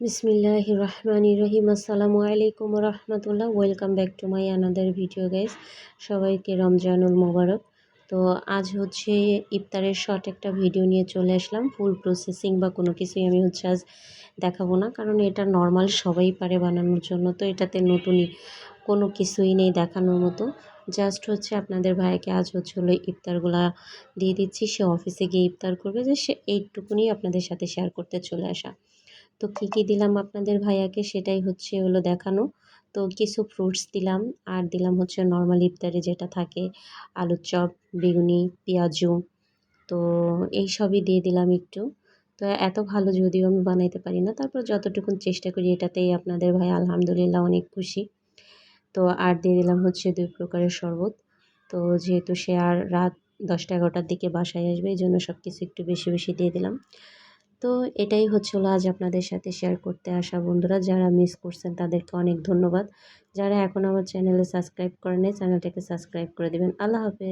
বিসমিল্লাহ রহমান রহিম। আসসালামু আলাইকুম রহমতুল্লাহ। Welcome back to my another video guys সবাইকে রমজানুল মোবারক। তো আজ হচ্ছে ইফতারের শর্ট একটা ভিডিও নিয়ে চলে আসলাম। ফুল প্রসেসিং বা কোনো কিছুই আমি হচ্ছে আজ দেখাবো না। কারণ এটা নর্মাল সবাই পারে বানানোর জন্য। তো এটাতে নতুনই কোনো কিছুই নেই দেখানোর মতো। জাস্ট হচ্ছে আপনাদের ভাইকে আজ হচ্ছে হলো ইফতারগুলা দিয়ে দিচ্ছি। সে অফিসে গিয়ে ইফতার করবে। যে সে এইটুকুনি আপনাদের সাথে শেয়ার করতে চলে আসা। তো কী কী দিলাম আপনাদের ভাইয়াকে সেটাই হচ্ছে হলো দেখানো। তো কিছু ফ্রুটস দিলাম, আর দিলাম হচ্ছে নর্মাল ইফতারে যেটা থাকে আলুর চপ বেগুনি পেঁয়াজু, তো এই সবই দিয়ে দিলাম একটু। তো এত ভালো যদিও আমি বানাইতে পারি না, তারপর যতটুকুন চেষ্টা করি এটাতেই আপনাদের ভাই আলহামদুলিল্লাহ অনেক খুশি। তো আর দিয়ে দিলাম হচ্ছে দুই প্রকারের শরবত। তো যেহেতু সে আর রাত দশটা এগারোটার দিকে বাসায় আসবে, এই জন্য সব কিছু একটু বেশি বেশি দিয়ে দিলাম। তো এটাই হচ্ছিল আজ আপনাদের সাথে শেয়ার করতে আসা বন্ধুরা, যারা মিস করছেন তাদেরকে অনেক ধন্যবাদ। যারা এখন আমার চ্যানেলে সাবস্ক্রাইব করেন চ্যানেলটাকে সাবস্ক্রাইব করে দেবেন। আল্লাহ হাফেজ।